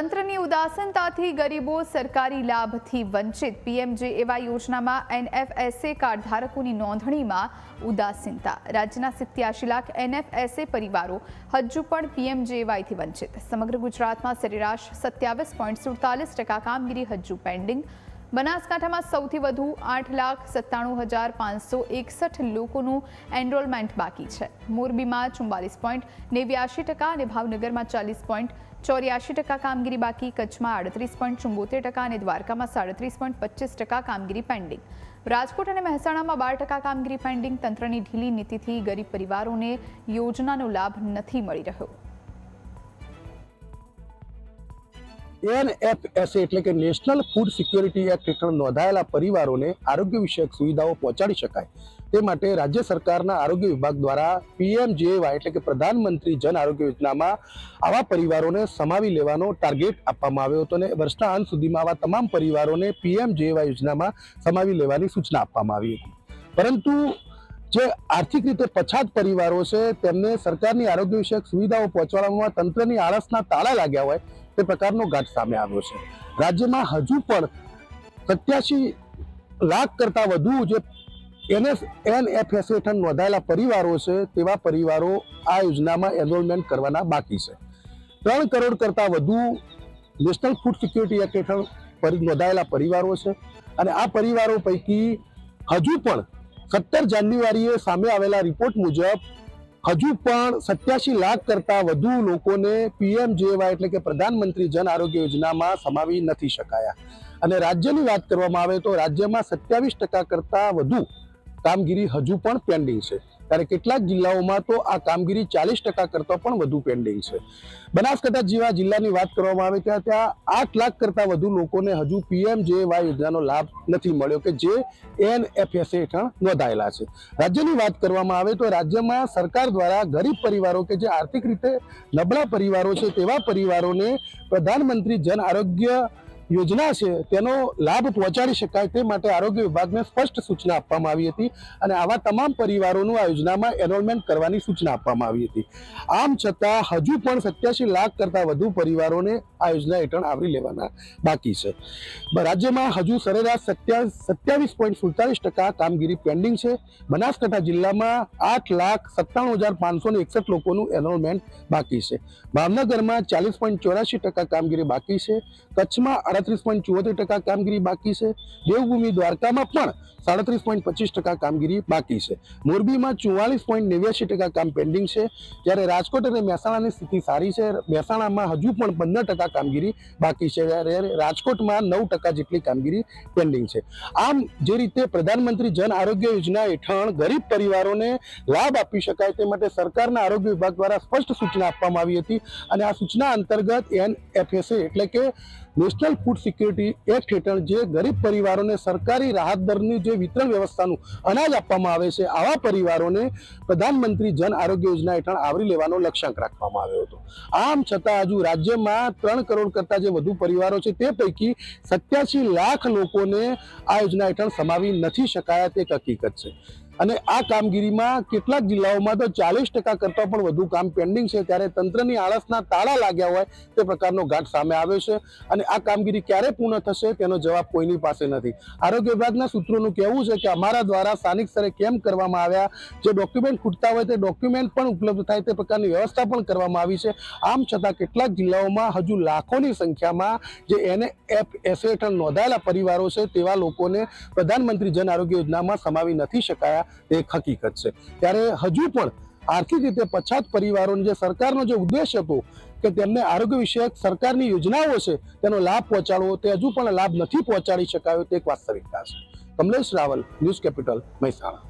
તંત્રની ઉદાસીનતાથી ગરીબો સરકારી લાભથી વંચિત. પીએમજે એવા યોજનામાં એનએફએસએ કાર્ડ ધારકોની નોંધણીમાં ઉદાસીનતા. રાજ્યના સિત્યાસી લાખ એનએફએસએ પરિવારો હજુ પણ પીએમજેવાયથી વંચિત. સમગ્ર ગુજરાતમાં સરેરાશ સત્યાવીસ પોઈન્ટ સુડતાલીસ ટકા કામગીરી હજુ પેન્ડિંગ. બનાસકાંઠામાં સૌથી વધુ આઠ લાખ સત્તાણું હજાર પાંચસો એકસઠ લોકોનું એનરોલમેન્ટ બાકી છે. મોરબીમાં ચુમ્બાલીસ પોઈન્ટ, નેવ્યાશી ટકા અને ભાવનગરમાં ચાલીસ પોઈન્ટ, ચોર્યાશી ટકા કામગીરી બાકી, કચ્છમાં આડત્રીસ પોઈન્ટ ચુંબોતેર ટકા અને દ્વારકામાં સાડત્રીસ પોઈન્ટ પચીસ ટકા કામગીરી પેન્ડિંગ. રાજકોટ અને મહેસાણામાં બાર ટકા કામગીરી પેન્ડિંગ. તંત્રની ઢીલી નીતિથી ગરીબ પરિવારોને યોજનાનો લાભ નથી મળી રહ્યો. એનએફએસએ એટલે કે નેશનલ ફૂડ સિક્યોરિટી એક્ટ હેઠળ નોંધાયેલા પરિવારોને આરોગ્ય વિષયક સુવિધાઓ પહોંચાડી શકાય. તે માટે રાજ્ય સરકારના આરોગ્ય વિભાગ દ્વારા પીએમજેવાય એટલે કે પ્રધાનમંત્રી જન આરોગ્ય યોજનામાં આવા પરિવારોને સમાવી લેવાનો ટાર્ગેટ આપવામાં આવ્યો હતો અને વર્ષના અંત સુધીમાં આવા તમામ પરિવારોને પીએમજેવાય યોજનામાં સમાવી લેવાની સૂચના આપવામાં આવી હતી. પરંતુ જે આર્થિક રીતે પછાત પરિવારો છે તેમને સરકારની આરોગ્ય વિષયક સુવિધાઓ પહોંચાડવામાં તંત્રની આળસના તાળા લાગ્યા હોય તે પ્રકારનો ઘાટ સામે આવ્યો છે. રાજ્યમાં હજુ પણ સત્યાસી લાખ કરતા વધુ જે એનએસ, એનએફએસ હેઠળ નોંધાયેલા પરિવારો છે, તેવા પરિવારો આ યોજનામાં એનરોલમેન્ટ કરવાના બાકી છે. ત્રણ કરોડ કરતા વધુ નેશનલ ફૂડ સિક્યુરિટી એક્ટ હેઠળ નોંધાયેલા પરિવારો છે અને આ પરિવારો પૈકી હજુ પણ સત્તર જાન્યુઆરીએ સામે આવેલા રિપોર્ટ મુજબ હજુ પણ સત્યાસી લાખ કરતા વધુ લોકોને પીએમજેવાય એટલે કે પ્રધાનમંત્રી જન આરોગ્ય યોજનામાં સમાવી નથી શકાયા. અને રાજ્યની વાત કરવામાં આવે તો રાજ્યમાં સત્યાવીસ ટકા કરતા વધુ કામગીરી હજુ પણ પેન્ડિંગ છે. ત્યારે કેટલાક જિલ્લાઓમાં તો આ કામગીરી ચાલીસ ટકા કરતા પણ વધુ પેન્ડિંગ છે. બનાસકાંઠા જેવા જિલ્લાની વાત કરવામાં આવે ત્યાં ત્યાં આઠ લાખ કરતા વધુ લોકોને હજુ પીએમજેવાય યોજનાનો લાભ નથી મળ્યો કે જે એન એફએસએ હેઠળ નોંધાયેલા છે. રાજ્યની વાત કરવામાં આવે તો રાજ્યમાં સરકાર દ્વારા ગરીબ પરિવારો કે જે આર્થિક રીતે નબળા પરિવારો છે તેવા પરિવારોને પ્રધાનમંત્રી જન આરોગ્ય યોજના છે, તેનો લાભ પહોંચાડી શકાય તે માટે આરોગ્ય વિભાગને સ્પષ્ટ સૂચના આપવામાં આવી હતી અને આવા તમામ પરિવારોનું આ યોજનામાં એનરોલમેન્ટ કરવાની સૂચના આપવામાં આવી હતી. આમ છતાં, હજુ પણ સત્યાસી લાખ કરતાં વધુ પરિવારોને આ યોજના હેઠળ આવરી લેવાના બાકી છે. રાજ્યમાં હજુ સરેરાશ સત્યાવીસ પોઈન્ટ સુડતાલીસ ટકા કામગીરી પેન્ડિંગ છે. બનાસકાંઠા જિલ્લામાં આઠ લાખ સત્તાણું હજાર પાંચસો ને એકસઠ લોકોનું એનરોલમેન્ટ બાકી છે. ભાવનગરમાં ચાલીસ પોઈન્ટ ચોરાશી ટકા કામગીરી બાકી છે. કચ્છમાં આડત્રીસ પોઈન્ટ ચુમ્મોતેર ટકા કામગીરી બાકી છે. દેવભૂમિ દ્વારકામાં પણ સાડત્રીસ પોઈન્ટ પચીસ ટકા કામગીરી બાકી છે. મોરબીમાં ચુવાલીસ પોઈન્ટ નેવ્યાસી ટકા કામ પેન્ડિંગ છે. જ્યારે રાજકોટ અને મહેસાણાની સ્થિતિ સારી છે. મહેસાણામાં હજુ પણ પંદર ટકા કામગીરી બાકી છે. જ્યારે રાજકોટમાં નવ ટકા જેટલી કામગીરી પેન્ડિંગ છે. આમ જે રીતે પ્રધાનમંત્રી જન આરોગ્ય યોજના હેઠળ ગરીબ પરિવારોને લાભ આપી શકાય તે માટે સરકારના આરોગ્ય વિભાગ દ્વારા સ્પષ્ટ સૂચના આપવામાં આવી હતી. અને આ સૂચના અંતર્ગત એન એફએસએ એટલે કે નેશનલ ફૂડ સિક્યુરિટી એક્ટ હેઠળ જે ગરીબ પરિવારોને સરકારી રાહત દરની જે વિતરણ વ્યવસ્થાનું અનાજ આપવામાં આવે છે, આવા પરિવારોને પ્રધાનમંત્રી જન આરોગ્ય યોજના હેઠળ આવરી લેવાનો લક્ષ્યાંક રાખવામાં આવ્યો હતો. આમ છતાં હજુ રાજ્યમાં ત્રણ કરોડ કરતાં જે વધુ પરિવારો છે તે પૈકી સત્યાસી લાખ લોકોને આ યોજના હેઠળ સમાવી નથી શકાયા તે હકીકત છે. અને આ કામગીરીમાં કેટલાક જિલ્લાઓમાં તો ચાલીસ ટકા કરતાં પણ વધુ કામ પેન્ડિંગ છે. ત્યારે તંત્રની આળસના તાળા લાગ્યા હોય તે પ્રકારનો ઘાટ સામે આવ્યો છે અને આ કામગીરી ક્યારે પૂર્ણ થશે તેનો જવાબ કોઈની પાસે નથી. આરોગ્ય વિભાગના સૂત્રોનું કહેવું છે કે અમારા દ્વારા સ્થાનિક સ્તરે કેમ કરવામાં આવ્યા. જે ડોક્યુમેન્ટ ખૂટતા હોય તે ડોક્યુમેન્ટ પણ ઉપલબ્ધ થાય તે પ્રકારની વ્યવસ્થા પણ કરવામાં આવી છે. આમ છતાં કેટલાક જિલ્લાઓમાં હજુ લાખોની સંખ્યામાં જે એને એફ એસ હેઠળ નોંધાયેલા પરિવારો છે તેવા લોકોને પ્રધાનમંત્રી જન આરોગ્ય યોજનામાં સમાવી નથી શકાયા. તે એક હકીકત છે. ત્યારે હજુ પણ આર્થિક રીતે પછાત પરિવારોને જે સરકારનો જે ઉદ્દેશ હતો કે તેમને આરોગ્ય વિષયક સરકારની યોજનાઓ છે, તેનો લાભ પહોંચાડવો, તે હજુ પણ લાભ નથી પહોંચાડી શકાયો તે એક વાસ્તવિકતા છે. Kamlesh Raval, news capital, Mahesana.